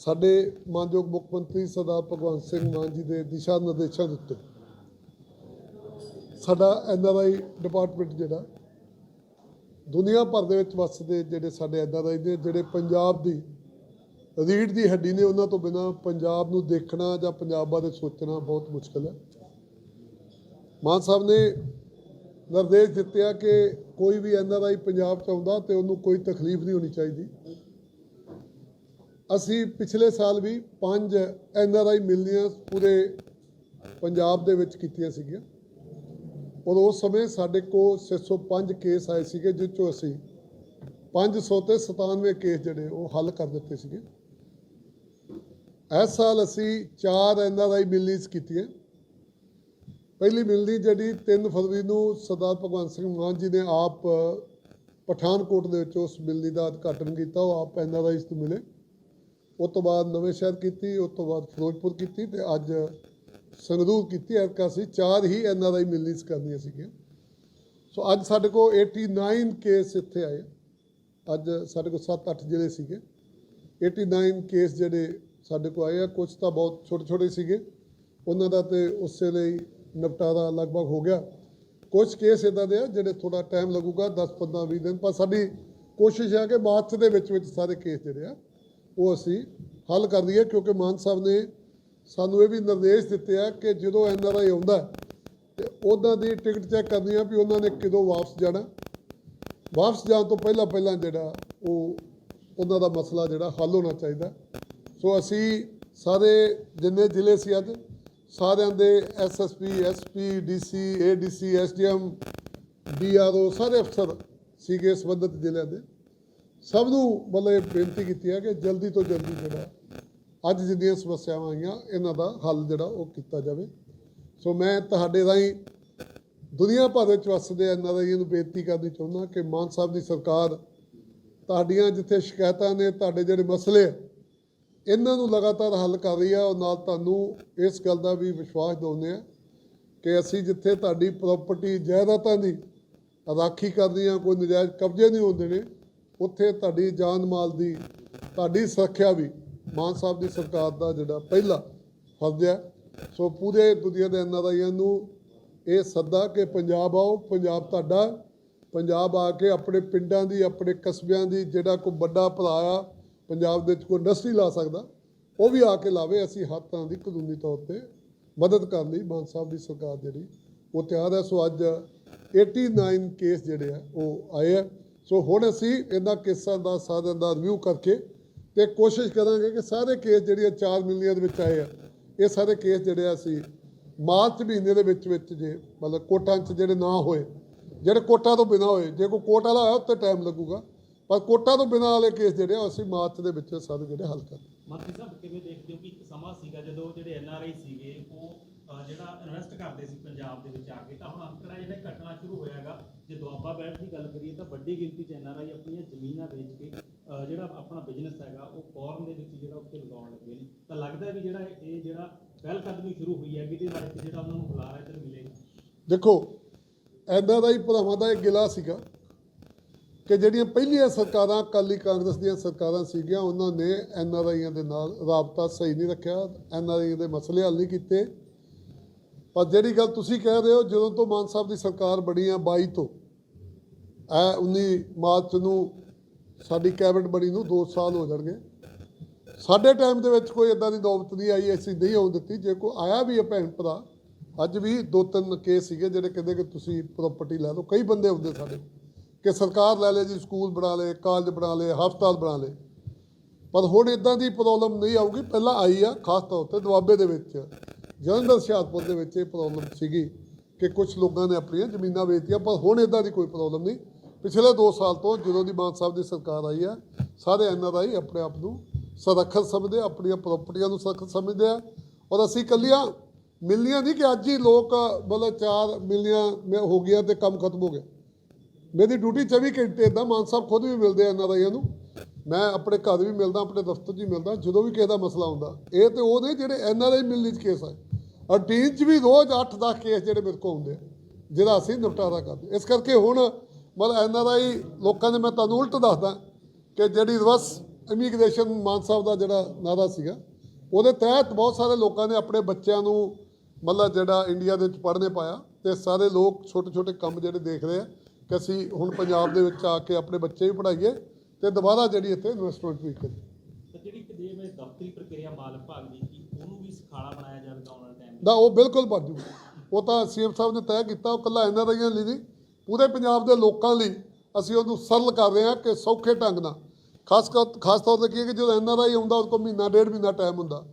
ਸਾਡੇ ਮਾਨਯੋਗ ਮੁੱਖ ਮੰਤਰੀ ਸਰਦਾਰ ਭਗਵੰਤ ਸਿੰਘ ਮਾਨ ਜੀ ਦੇ ਦਿਸ਼ਾ ਨਿਰਦੇਸ਼ਾਂ ਦੇ ਉੱਤੇ ਸਾਡਾ ਐਨਆਰਆਈ ਡਿਪਾਰਟਮੈਂਟ ਜਿਹੜਾ, ਦੁਨੀਆ ਭਰ ਦੇ ਵਿੱਚ ਵਸਦੇ ਜਿਹੜੇ ਸਾਡੇ ਐਨਆਰਆਈ ਨੇ, ਜਿਹੜੇ ਪੰਜਾਬ ਦੀ ਰੀੜ ਦੀ ਹੱਡੀ ਨੇ, ਉਹਨਾਂ ਤੋਂ ਬਿਨਾ ਪੰਜਾਬ ਨੂੰ ਦੇਖਣਾ ਜਾਂ ਪੰਜਾਬ ਬਾਰੇ ਸੋਚਣਾ ਬਹੁਤ ਮੁਸ਼ਕਲ ਹੈ। ਮਾਨ ਸਾਹਿਬ ਨੇ ਨਿਰਦੇਸ਼ ਦਿੱਤੇ ਆ ਕਿ ਕੋਈ ਵੀ ਐਨਆਰਆਈ ਪੰਜਾਬ ਚ ਆਉਂਦਾ ਤੇ ਉਹਨੂੰ ਕੋਈ ਤਕਲੀਫ ਨਹੀਂ ਹੋਣੀ ਚਾਹੀਦੀ। ਅਸੀਂ ਪਿਛਲੇ ਸਾਲ ਵੀ ਪੰਜ ਐਨਆਰਆਈ ਮਿਲਨੀਆਂ ਪੂਰੇ ਪੰਜਾਬ ਦੇ ਵਿੱਚ ਕੀਤੀਆਂ ਸੀਗੀਆਂ। ਔਰ ਉਸ ਸਮੇਂ ਸਾਡੇ ਕੋਲ 605 ਕੇਸ ਆਏ ਸੀਗੇ, ਜਿਸ ਚੋਂ ਅਸੀਂ 500 ਤੇ 97 ਕੇਸ ਜਿਹੜੇ ਉਹ ਹੱਲ ਕਰ ਦਿੱਤੇ ਸੀਗੇ। ਇਸ ਸਾਲ ਅਸੀਂ ਚਾਰ ਐਨਆਰਆਈ ਮਿਲਨੀਜ਼ ਕੀਤੀਆਂ। ਪਹਿਲੀ ਮਿਲਣੀ ਜਿਹੜੀ 3 ਫਰਵਰੀ ਨੂੰ ਸਰਦਾਰ ਭਗਵੰਤ ਸਿੰਘ ਮਾਨ ਜੀ ਨੇ ਆਪ ਪਠਾਨਕੋਟ ਦੇ ਵਿੱਚ ਉਸ ਮਿਲਣੀ ਦਾ ਉਦਘਾਟਨ ਕੀਤਾ, ਉਹ ਆਪ ਐਨਆਰਆਈਜ਼ ਤੋਂ ਮਿਲੇ। ਉਸ ਤੋਂ ਬਾਅਦ ਨਵੇਂ ਸ਼ਹਿਰ ਕੀਤੀ, ਉਸ ਤੋਂ ਬਾਅਦ ਫਿਰੋਜ਼ਪੁਰ ਕੀਤੀ ਤੇ ਅੱਜ ਸੰਗਰੂਰ ਕੀਤੀ। ਐਰਕਾ ਸੀ ਚਾਰ ਹੀ ਐੱਨ ਆਰ ਆਈ ਮਿਲਣੀਆਂ ਕਰਨੀਆਂ ਸੀਗੀਆਂ। ਸੋ ਅੱਜ ਸਾਡੇ ਕੋਲ 89 ਕੇਸ ਇੱਥੇ ਆਏ। ਅੱਜ ਸਾਡੇ ਕੋਲ 7-8 ਜ਼ਿਲ੍ਹੇ ਸੀਗੇ। 89 ਕੇਸ ਜਿਹੜੇ ਸਾਡੇ ਕੋਲ ਆਏ ਆ ਕੁਝ ਤਾਂ ਬਹੁਤ ਛੋਟੇ ਛੋਟੇ ਸੀਗੇ। ਉਹਨਾਂ ਦਾ ਤੇ ਉਸੇ ਲਈ ਨਿਪਟਾਰਾ ਲਗਭਗ ਹੋ ਗਿਆ। ਕੁਝ ਕੇਸ ਇਦਾਂ ਦੇ ਆ ਜਿਹੜੇ ਥੋੜਾ ਟਾਈਮ ਲੱਗੂਗਾ 10 15 20 ਦਿਨ। ਪਰ ਸਾਡੀ ਕੋਸ਼ਿਸ਼ ਹੈ ਕਿ ਮਾਰਚ ਦੇ ਵਿੱਚ ਵਿੱਚ ਸਾਰੇ ਕੇਸ ਜਿਹੜੇ ਆ ਉਹ ਅਸੀਂ ਹੱਲ ਕਰ ਦਈਏ ਕਿਉਂਕਿ ਮਾਨ ਸਾਹਿਬ ਨੇ ਸਾਨੂੰ ਇਹ ਵੀ ਨਿਰਦੇਸ਼ ਦਿੱਤੇ ਆ ਕਿ ਜਦੋਂ ਐੱਨ ਆਰ ਆਈ ਆਉਂਦਾ ਹੈ, ਤੇ ਉਹਨਾਂ ਦੀ ਟਿਕਟ ਚੈੱਕ ਕਰਨੀ ਆ ਵੀ ਉਹਨਾਂ ਨੇ ਕਦੋਂ ਵਾਪਸ ਜਾਣਾ। ਵਾਪਸ ਜਾਣ ਤੋਂ ਪਹਿਲਾਂ ਪਹਿਲਾਂ ਜਿਹੜਾ ਉਹ ਉਹਨਾਂ ਦਾ ਮਸਲਾ ਜਿਹੜਾ ਹੱਲ ਹੋਣਾ ਚਾਹੀਦਾ। ਸੋ ਅਸੀਂ ਸਾਰੇ ਜਿੰਨੇ ਜ਼ਿਲ੍ਹੇ ਸੀ ਅੱਜ ਸਾਰਿਆਂ ਦੇ SSP SP DC ADC SDM DRO ਸਾਰੇ ਅਫਸਰ ਸੀਗੇ ਸੰਬੰਧਿਤ ਜ਼ਿਲ੍ਹਿਆਂ ਦੇ। ਸਭ ਨੂੰ ਮਤਲਬ ਇਹ ਬੇਨਤੀ ਕੀਤੀ ਹੈ ਕਿ ਜਲਦੀ ਤੋਂ ਜਲਦੀ ਜਿਹੜਾ ਅੱਜ ਜਿੰਨੀਆਂ ਸਮੱਸਿਆਵਾਂ ਆਈਆਂ, ਇਹਨਾਂ ਦਾ ਹੱਲ ਜਿਹੜਾ ਉਹ ਕੀਤਾ ਜਾਵੇ। ਸੋ ਮੈਂ ਤੁਹਾਡੇ ਰਾਹੀਂ ਦੁਨੀਆ ਭਰ ਵਿੱਚ ਵਸਦੇ ਐਨਆਰਆਈਆਂ ਨੂੰ ਬੇਨਤੀ ਕਰਨੀ ਚਾਹੁੰਦਾ ਕਿ ਮਾਨ ਸਾਹਿਬ ਦੀ ਸਰਕਾਰ ਤੁਹਾਡੀਆਂ ਜਿੱਥੇ ਸ਼ਿਕਾਇਤਾਂ ਨੇ, ਤੁਹਾਡੇ ਜਿਹੜੇ ਮਸਲੇ ਇਹਨਾਂ ਨੂੰ ਲਗਾਤਾਰ ਹੱਲ ਕਰ ਰਹੀ ਆ। ਔਰ ਨਾਲ ਤੁਹਾਨੂੰ ਇਸ ਗੱਲ ਦਾ ਵੀ ਵਿਸ਼ਵਾਸ ਦਿਵਾਉਂਦੇ ਆ ਕਿ ਅਸੀਂ ਜਿੱਥੇ ਤੁਹਾਡੀ ਪ੍ਰਾਪਰਟੀ ਜਾਇਦਾਦਾਂ ਦੀ ਰਾਖੀ ਕਰਦੀ ਆ ਕੋਈ ਨਜਾਇਜ਼ ਕਬਜ਼ੇ ਨਹੀਂ ਹੁੰਦੇ ਨੇ ਉੱਥੇ ਤੁਹਾਡੀ ਜਾਨ ਮਾਲ ਦੀ, ਤੁਹਾਡੀ ਸੁਰੱਖਿਆ ਵੀ ਮਾਨ ਸਾਹਿਬ ਦੀ ਸਰਕਾਰ ਦਾ ਜਿਹੜਾ ਪਹਿਲਾ ਫਰਜ਼ ਹੈ। ਸੋ ਪੂਰੇ ਦੁਨੀਆ ਦੇ ਐਨਆਰਆਈਆਂ ਨੂੰ ਇਹ ਸੱਦਾ ਕਿ ਪੰਜਾਬ ਆਓ, ਪੰਜਾਬ ਤੁਹਾਡਾ, ਪੰਜਾਬ ਆ ਕੇ ਆਪਣੇ ਪਿੰਡਾਂ ਦੀ, ਆਪਣੇ ਕਸਬਿਆਂ ਦੀ ਜਿਹੜਾ ਕੋਈ ਵੱਡਾ ਭਰਾ ਆ, ਪੰਜਾਬ ਦੇ ਵਿੱਚ ਕੋਈ ਇੰਡਸਟਰੀ ਲਾ ਸਕਦਾ, ਉਹ ਵੀ ਆ ਕੇ ਲਾਵੇ। ਅਸੀਂ ਹੱਥਾਂ ਦੀ ਕਾਨੂੰਨੀ ਤੌਰ ਤੇ ਮਦਦ ਕਰਨ ਲਈ ਮਾਨ ਸਾਹਿਬ ਦੀ ਸਰਕਾਰ ਜਿਹੜੀ ਉਹ ਤਿਆਰ ਹੈ। ਸੋ ਅੱਜ 89 ਕੇਸ ਜਿਹੜੇ ਆ, ਉਹ ਆਏ ਆ। ਸੋ ਹੁਣ ਅਸੀਂ ਇਹਨਾਂ ਕੇਸਾਂ ਦਾ ਸਾਰਿਆਂ ਦਾ ਰਿਵਿਊ ਕਰਕੇ ਤੇ ਕੋਸ਼ਿਸ਼ ਕਰਾਂਗੇ ਕਿ ਸਾਰੇ ਕੇਸ ਜਿਹੜੇ 4 ਮਿਲੀਅਨ ਦੇ ਵਿੱਚ ਆਏ ਆ, ਇਹ ਸਾਰੇ ਕੇਸ ਜਿਹੜੇ ਆ ਅਸੀਂ ਮਾਰਚ ਮਹੀਨੇ ਦੇ ਵਿੱਚ ਵਿੱਚ ਜੇ, ਮਤਲਬ ਕੋਟਾਂ 'ਚ ਜਿਹੜੇ ਨਾ ਹੋਏ, ਜਿਹੜੇ ਕੋਟਾਂ ਤੋਂ ਬਿਨਾ ਹੋਏ, ਜੇ ਕੋਈ ਕੋਟ ਵਾਲਾ ਹੋਇਆ ਉੱਤੇ ਟਾਈਮ ਲੱਗੂਗਾ, ਪਰ ਕੋਟਾਂ ਤੋਂ ਬਿਨਾ ਵਾਲੇ ਕੇਸ ਜਿਹੜੇ ਆ, ਅਸੀਂ ਮਾਰਚ ਦੇ ਵਿੱਚ ਸਾਰੇ ਜਿਹੜੇ ਹੱਲ ਕਰ ਮੰਤਰੀ ਸਾਹਿਬ, ਕਿਵੇਂ ਦੇਖਦੇ ਹੋ ਕਿ ਸਮਾਂ ਸੀਗਾ ਜਦੋਂ ਜਿਹੜੇ ਐਨਆਰਆਈ ਸੀਗੇ, ਉਹ ਜਿਹੜਾ ਇਨਵੈਸਟ ਕਰਦੇ ਸੀ ਪੰਜਾਬ ਦੇ ਵਿੱਚ ਆ ਕੇ, ਤਾਂ ਹੁਣ ਅੰਕੜਾ ਜਿਹੜਾ ਘਟਣਾ ਸ਼ੁਰੂ ਹੋਇਆਗਾ, ਜੇ ਦੁਆਬਾ ਬੈਲਟ ਦੀ ਗੱਲ ਕਰੀਏ ਤਾਂ ਵੱਡੀ ਗਿਣਤੀ 'ਚ ਐਨਆਰਆਈ ਆਪਣੀਆਂ ਜ਼ਮੀਨਾਂ ਵੇਚ ਕੇ ਜਿਹੜਾ ਆਪਣਾ ਬਿਜ਼ਨਸ ਹੈਗਾ, ਉਹ ਫੋਰਨ ਦੇ ਵਿੱਚ ਜਿਹੜਾ ਉੱਥੇ ਲਗਾਉਣ ਲੱਗੇ ਨੇ। ਤਾਂ ਲੱਗਦਾ ਵੀ ਜਿਹੜਾ ਇਹ ਜਿਹੜਾ ਪਹਿਲ ਕਦਮੀ ਸ਼ੁਰੂ ਹੋਈ ਹੈ ਇਹਦੇ ਬਾਰੇ ਜਿਹੜਾ ਉਹਨਾਂ ਨੂੰ ਬੁਲਾਰਾ ਇੱਧਰ ਮਿਲੇਗਾ ਦੇਖੋ ਐਦਾਂ ਦਾ ਹੀ ਭਰਾਵਾਂ ਦਾ ਇੱਕ ਗਿਲਾ ਸੀਗਾ ਕਿ ਜਿਹੜੀਆਂ ਪਹਿਲੀਆਂ ਸਰਕਾਰਾਂ, ਅਕਾਲੀ ਕਾਂਗਰਸ ਦੀਆਂ ਸਰਕਾਰਾਂ ਸੀਗੀਆਂ, ਉਹਨਾਂ ਨੇ ਐਨਆਰਆਈਆਂ ਦੇ ਨਾਲ ਰਾਬਤਾ ਸਹੀ ਨਹੀਂ ਰੱਖਿਆ ਐਨਆਰਆਈ ਦੇ ਮਸਲੇ ਹੱਲ ਨਹੀਂ ਕੀਤੇ। ਪਰ ਜਿਹੜੀ ਗੱਲ ਤੁਸੀਂ ਕਹਿ ਰਹੇ ਹੋ, ਜਦੋਂ ਤੋਂ ਮਾਨ ਸਾਹਿਬ ਦੀ ਸਰਕਾਰ ਬਣੀ ਆ 22 ਤੋਂ, ਐ 19 ਮਾਰਚ ਨੂੰ ਸਾਡੀ ਕੈਬਨਿਟ ਬਣੀ ਨੂੰ 2 ਸਾਲ ਹੋ ਜਾਣਗੇ। ਸਾਡੇ ਟਾਈਮ ਦੇ ਵਿੱਚ ਕੋਈ ਇਦਾਂ ਦੀ ਨੌਬਤ ਨਹੀਂ ਆਈ, ਅਸੀਂ ਨਹੀਂ ਆਉਣ ਦਿੱਤੀ। ਜੇ ਕੋਈ ਆਇਆ ਵੀ ਹੈ ਭੈਣ ਭਰਾ, ਅੱਜ ਵੀ ਦੋ ਤਿੰਨ ਕੇਸ ਸੀਗੇ ਜਿਹੜੇ ਕਹਿੰਦੇ ਕਿ ਤੁਸੀਂ ਪ੍ਰਾਪਰਟੀ ਲੈ ਲਓ। ਕਈ ਬੰਦੇ ਹੁੰਦੇ ਸਾਡੇ ਕਿ ਸਰਕਾਰ ਲੈ ਲੇ ਜੀ, ਸਕੂਲ ਬਣਾ ਲੇ ਕਾਲਜ ਬਣਾ ਲੇ, ਹਸਪਤਾਲ ਬਣਾ ਲੇ। ਪਰ ਹੁਣ ਇਦਾਂ ਦੀ ਪ੍ਰੋਬਲਮ ਨਹੀਂ ਆਊਗੀ। ਪਹਿਲਾਂ ਆਈ ਆ, ਖਾਸ ਤੌਰ ਤੇ ਦੁਆਬੇ ਦੇ ਵਿੱਚ। ਜਲੰਧਰ ਹੁਸ਼ਿਆਰਪੁਰ ਦੇ ਵਿੱਚ ਇਹ ਪ੍ਰੋਬਲਮ ਸੀਗੀ ਕਿ ਕੁਝ ਲੋਕਾਂ ਨੇ ਆਪਣੀਆਂ ਜ਼ਮੀਨਾਂ ਵੇਚਤੀਆਂ, ਪਰ ਹੁਣ ਇਦਾਂ ਦੀ ਕੋਈ ਪ੍ਰੋਬਲਮ ਨਹੀਂ। ਪਿਛਲੇ 2 ਸਾਲ ਤੋਂ ਜਦੋਂ ਦੀ ਮਾਨ ਸਾਹਿਬ ਦੀ ਸਰਕਾਰ ਆਈ ਆ, ਸਾਰੇ ਐਨਆਰਆਈ ਆਪਣੇ ਆਪ ਨੂੰ ਸੁਰੱਖਿਅਤ ਸਮਝਦੇ ਆਪਣੀਆਂ ਪ੍ਰਾਪਰਟੀਆਂ ਨੂੰ ਸੁਰੱਖਿਅਤ ਸਮਝਦੇ ਆ। ਔਰ ਅਸੀਂ ਕੱਲੀਆਂ ਮਿਲਨੀਆਂ ਨਹੀਂ ਕਿ ਅੱਜ ਹੀ ਲੋਕ, ਮਤਲਬ ਚਾਰ ਮਿਲਨੀਆਂ ਮੈਂ ਹੋ ਗਿਆ ਤੇ ਕੰਮ ਖਤਮ ਹੋ ਗਿਆ। ਮੇਰੀ ਡਿਊਟੀ 24 ਘੰਟੇ ਦਾ ਮਾਨ ਸਾਹਿਬ ਖੁਦ ਵੀ ਮਿਲਦੇ ਆ ਐਨਆਰਆਈਆਂ ਨੂੰ। ਮੈਂ ਆਪਣੇ ਘਰ ਵੀ ਮਿਲਦਾ, ਆਪਣੇ ਦਫ਼ਤਰ 'ਚ ਵੀ ਮਿਲਦਾ, ਜਦੋਂ ਵੀ ਕਿਸੇ ਦਾ ਮਸਲਾ ਹੁੰਦਾ। ਇਹ ਤੇ ਉਹ ਨੇ ਜਿਹੜੇ ਐਨਆਰਆਈ ਮਿਲਣੀ 'ਚ ਕੇਸ ਆ ਔਰ ਟੀਮ 'ਚ ਵੀ ਰੋਜ਼ 8-10 ਕੇਸ ਜਿਹੜੇ ਮੇਰੇ ਕੋਲ ਆਉਂਦੇ ਆ ਜਿਹਦਾ ਅਸੀਂ ਨਿਪਟਾਰਾ ਕਰਦੇ ਇਸ ਕਰਕੇ ਹੁਣ ਮਤਲਬ ਐਨਆਰਆਈ ਲੋਕਾਂ ਦੇ ਮੈਂ ਤੁਹਾਨੂੰ ਉਲਟ ਦੱਸਦਾ ਕਿ ਜਿਹੜੀ ਰਿਵਰਸ ਇਮੀਗ੍ਰੇਸ਼ਨ ਮਾਨ ਸਾਹਿਬ ਦਾ ਜਿਹੜਾ ਨਾਰਾ ਸੀਗਾ, ਉਹਦੇ ਤਹਿਤ ਬਹੁਤ ਸਾਰੇ ਲੋਕਾਂ ਨੇ ਆਪਣੇ ਬੱਚਿਆਂ ਨੂੰ ਮਤਲਬ ਜਿਹੜਾ ਇੰਡੀਆ ਦੇ ਵਿੱਚ ਪੜ੍ਹਨੇ ਪਾਇਆ ਤੇ ਸਾਰੇ ਲੋਕ ਛੋਟੇ ਛੋਟੇ ਕੰਮ ਜਿਹੜੇ ਦੇਖ ਰਹੇ ਆ ਕਿ ਅਸੀਂ ਹੁਣ ਪੰਜਾਬ ਦੇ ਵਿੱਚ ਆ ਕੇ ਆਪਣੇ ਬੱਚੇ ਵੀ ਪੜ੍ਹਾਈਏ ਤੇ ਦੁਬਾਰਾ ਜਿਹੜੀ ਇੱਥੇ ਇਨਵੈਸਟਮੈਂਟ ਵੀ ਕਰੀਏ। ਜਿਹੜੀ ਕਿ ਮੈਂ ਦਫ਼ਤਰੀ ਪ੍ਰਕਿਰਿਆ ਮਾਲ ਵਿਭਾਗ ਦੀ ਕੀ ਉਹਨੂੰ ਵੀ ਸਿਖਾਲਾ ਬਣਾਇਆ ਜਾਵੇਗਾ ਆਉਣ ਵਾਲੇ ਟਾਈਮ ਦਾ ਉਹ ਬਿਲਕੁਲ ਬਣ ਜੂ ਉਹ ਤਾਂ ਸੀਐਮ ਸਾਹਿਬ ਨੇ ਤੈਅ ਕੀਤਾ, ਉਹ ਕੱਲਾ ਇਹਨਾਂ ਰਹੀਆਂ ਲਈ ਨਹੀਂ ਪੂਰੇ ਪੰਜਾਬ ਦੇ ਲੋਕਾਂ ਲਈ ਅਸੀਂ ਉਹਨੂੰ ਸਰਲ ਕਰ ਰਹੇ ਹਾਂ ਕਿ ਸੌਖੇ ਢੰਗ ਨਾਲ। ਖਾਸ ਕਰ, ਖਾਸ ਤੌਰ ਤੇ ਕੀ ਹੈ ਕਿ ਜਦੋਂ ਐਨਆਰਆਈ ਆਉਂਦਾ ਉਹਦੇ ਕੋਲ ਮਹੀਨਾ, ਡੇਢ ਮਹੀਨਾ ਟਾਈਮ ਹੁੰਦਾ।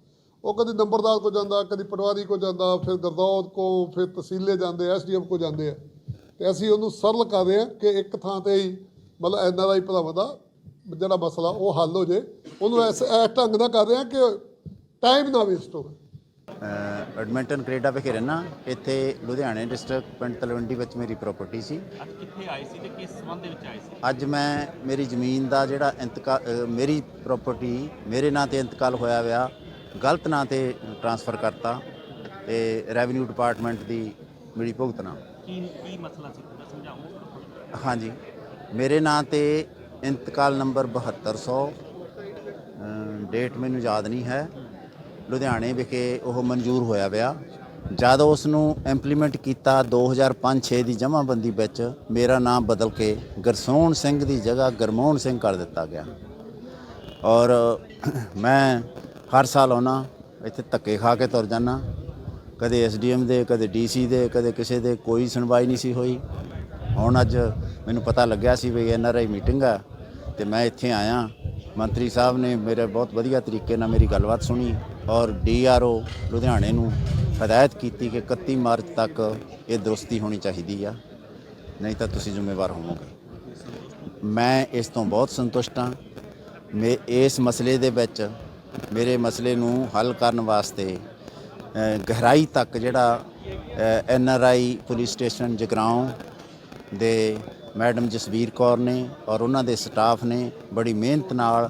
ਉਹ ਕਦੀ ਨੰਬਰਦਾਰ ਕੋ ਜਾਂਦਾ, ਕਦੀ ਪਟਵਾਰੀ ਕੋ ਜਾਂਦਾ, ਫਿਰ ਗਰਦੌਦ ਕੋ ਫਿਰ ਤਹਿਸੀਲੇ ਜਾਂਦੇ, ਐਸਡੀਐਮ ਕੋ ਜਾਂਦੇ ਆ। ਤੇ ਅਸੀਂ ਉਹਨੂੰ ਸਰਲ ਕਰ ਰਹੇ ਹਾਂ ਕਿ ਇੱਕ ਥਾਂ ਤੇ ਹੀ ਮਤਲਬ ਐਨਆਰਆਈ ਭਰਾਵਾਂ ਦਾ ਜਿਹੜਾ ਮਸਲਾ ਉਹ ਹੱਲ ਹੋ ਜੇ। ਉਹਨੂੰ ਇਸ ਇਸ ਢੰਗ ਨਾਲ ਕਰ ਰਹੇ ਹਾਂ ਕਿ ਟਾਈਮ ਨਾ ਵੇਸਟ ਹੋਵੇ। ਐਡਮਿੰਟਨ ਕੈਨੇਡਾ ਵਿਖੇ ਰਹਿਣਾ ਇੱਥੇ ਲੁਧਿਆਣੇ ਡਿਸਟ੍ਰਿਕਟ ਪਿੰਡ ਤਲਵੰਡੀ ਵਿੱਚ ਮੇਰੀ ਪ੍ਰਾਪਰਟੀ ਸੀ। ਅੱਜ ਕਿੱਥੇ ਆਏ ਸੀ ਤੇ ਕਿਸ ਸੰਬੰਧ ਦੇ ਵਿੱਚ ਆਏ ਸੀ? ਅੱਜ ਮੈਂ ਮੇਰੀ ਜ਼ਮੀਨ ਦਾ ਜਿਹੜਾ ਇੰਤਕਾਲ ਮੇਰੀ ਪ੍ਰਾਪਰਟੀ ਮੇਰੇ ਨਾਂ ਤੇ ਇੰਤਕਾਲ ਹੋਇਆ ਵਿਆ ਗਲਤ ਨਾਂ ਤੇ ਟਰਾਂਸਫਰ ਕਰਤਾ ਤੇ ਰੈਵਨਿਊ ਡਿਪਾਰਟਮੈਂਟ ਦੀ ਮਿਲੀ ਭੁਗਤਣਾ ਕੀ ਕੀ ਮਸਲਾ ਸੀ? ਪੂਰਾ ਸਮਝਾਓ ਹਾਂਜੀ। ਮੇਰੇ ਨਾਂ ਤੇ ਇੰਤਕਾਲ ਨੰਬਰ 7200 ਅ, ਡੇਟ ਮੈਨੂੰ ਯਾਦ ਨਹੀਂ ਹੈ। ਲੁਧਿਆਣੇ ਵਿਖੇ ਉਹ ਮਨਜ਼ੂਰ ਹੋਇਆ ਵਿਆ ਜਦ ਉਸ ਨੂੰ ਇੰਪਲੀਮੈਂਟ ਕੀਤਾ 2005-6 ਦੀ ਜਮ੍ਹਾਂਬੰਦੀ ਵਿੱਚ, ਮੇਰਾ ਨਾਮ ਬਦਲ ਕੇ ਗਰਸੋਣ ਸਿੰਘ ਦੀ ਜਗ੍ਹਾ ਗਰਮੋਹਨ ਸਿੰਘ ਕਰ ਦਿੱਤਾ ਗਿਆ। ਔਰ ਮੈਂ ਹਰ ਸਾਲ ਆਉਣਾ ਇੱਥੇ ਧੱਕੇ ਖਾ ਕੇ ਤੁਰ ਜਾਣਾ ਕਦੇ ਐਸਡੀਐਮ ਦੇ, ਕਦੇ ਡੀਸੀ ਦੇ, ਕਦੇ ਕਿਸੇ ਦੇ, ਕੋਈ ਸੁਣਵਾਈ ਨਹੀਂ ਸੀ ਹੋਈ। ਹੁਣ ਅੱਜ ਮੈਨੂੰ ਪਤਾ ਲੱਗਿਆ ਸੀ ਵੀ ਐਨਆਰਆਈ ਮੀਟਿੰਗ ਆ, ਤੇ ਮੈਂ ਇੱਥੇ ਆਇਆ। ਮੰਤਰੀ ਸਾਹਿਬ ਨੇ ਮੇਰੇ ਬਹੁਤ ਵਧੀਆ ਤਰੀਕੇ ਨਾਲ ਮੇਰੀ ਗੱਲਬਾਤ ਸੁਣੀ। ਔਰ ਡੀਆਰਓ ਲੁਧਿਆਣੇ ਨੂੰ ਹਦਾਇਤ ਕੀਤੀ ਕਿ 31 ਮਾਰਚ ਤੱਕ ਇਹ ਦਰੁਸਤੀ ਹੋਣੀ ਚਾਹੀਦੀ ਆ, ਨਹੀਂ ਤਾਂ ਤੁਸੀਂ ਜ਼ਿੰਮੇਵਾਰ ਹੋਵੋਗੇ। ਮੈਂ ਇਸ ਤੋਂ ਬਹੁਤ ਸੰਤੁਸ਼ਟ ਹਾਂ। ਮੈਂ, ਇਸ ਮਸਲੇ ਦੇ ਵਿੱਚ, ਮੇਰੇ ਮਸਲੇ ਨੂੰ ਹੱਲ ਕਰਨ ਵਾਸਤੇ ਗਹਿਰਾਈ ਤੱਕ ਜਿਹੜਾ N R I police station Jagraon ਦੇ ਮੈਡਮ ਜਸਵੀਰ ਕੌਰ ਨੇ ਔਰ ਉਹਨਾਂ ਦੇ ਸਟਾਫ ਨੇ ਬੜੀ ਮਿਹਨਤ ਨਾਲ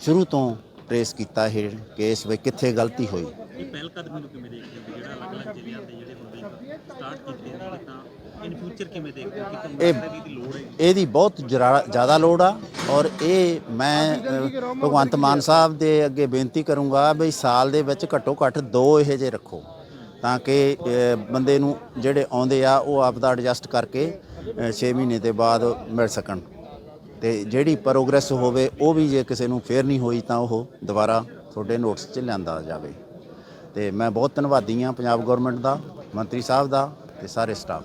ਸ਼ੁਰੂ ਤੋਂ ਟਰੇਸ ਕੀਤਾ ਇਹ ਕੇਸ ਵੀ ਕਿੱਥੇ ਗਲਤੀ ਹੋਈ। ਇਹ ਪਹਿਲ ਕਦਮੀ ਨੂੰ ਕਿਵੇਂ ਦੇਖਦੇ ਹੋ ਜਿਹੜਾ ਅਲੱਗ-ਅਲੱਗ ਜ਼ਿਲ੍ਹਿਆਂ ਦੇ ਜਿਹੜੇ ਹੁੰਦੇ ਸਟਾਰਟ ਕੀਤੇ ਨੇ ਤਾਂ ਇਨ ਫਿਊਚਰ ਕਿਵੇਂ ਦੇਖਦੇ ਹੋ? ਕਿ ਇਹ- ਕੰਪਨੀ ਦੀ ਲੋੜ ਹੈ? ਇਹਦੀ ਬਹੁਤ ਜਰਾ- ਜ਼ਿਆਦਾ ਲੋੜ ਆ ਔਰ ਇਹ ਮੈਂ ਭਗਵੰਤ ਮਾਨ ਸਾਹਿਬ ਦੇ ਅੱਗੇ ਬੇਨਤੀ ਕਰੂੰਗਾ ਵੀ ਸਾਲ ਦੇ ਵਿੱਚ ਘੱਟੋ ਘੱਟ ਦੋ ਇਹੋ ਜਿਹੇ ਰੱਖੋ ਤਾਂ ਕਿ ਬੰਦੇ ਨੂੰ ਜਿਹੜੇ ਆਉਂਦੇ ਆ ਉਹ ਆਪ ਦਾ ਐਡਜਸਟ ਕਰਕੇ 6 ਮਹੀਨੇ ਦੇ ਬਾਅਦ ਮਿਲ ਸਕਣ। ਤੇ ਜਿਹੜੀ ਪ੍ਰੋਗਰੈਸ ਹੋਵੇ, ਉਹ ਵੀ ਜੇ ਕਿਸੇ ਨੂੰ ਫੇਰ ਨਹੀਂ ਹੋਈ ਤਾਂ ਉਹ ਦੁਬਾਰਾ ਤੁਹਾਡੇ ਨੋਟਸ 'ਚ ਲਿਆਂਦਾ ਜਾਵੇ। ਤੇ ਮੈਂ ਬਹੁਤ ਧੰਨਵਾਦੀ ਹਾਂ ਪੰਜਾਬ ਗਵਰਨਮੈਂਟ ਦਾ, ਮੰਤਰੀ ਸਾਹਿਬ ਦਾ ਤੇ ਸਾਰੇ ਸਟਾਫ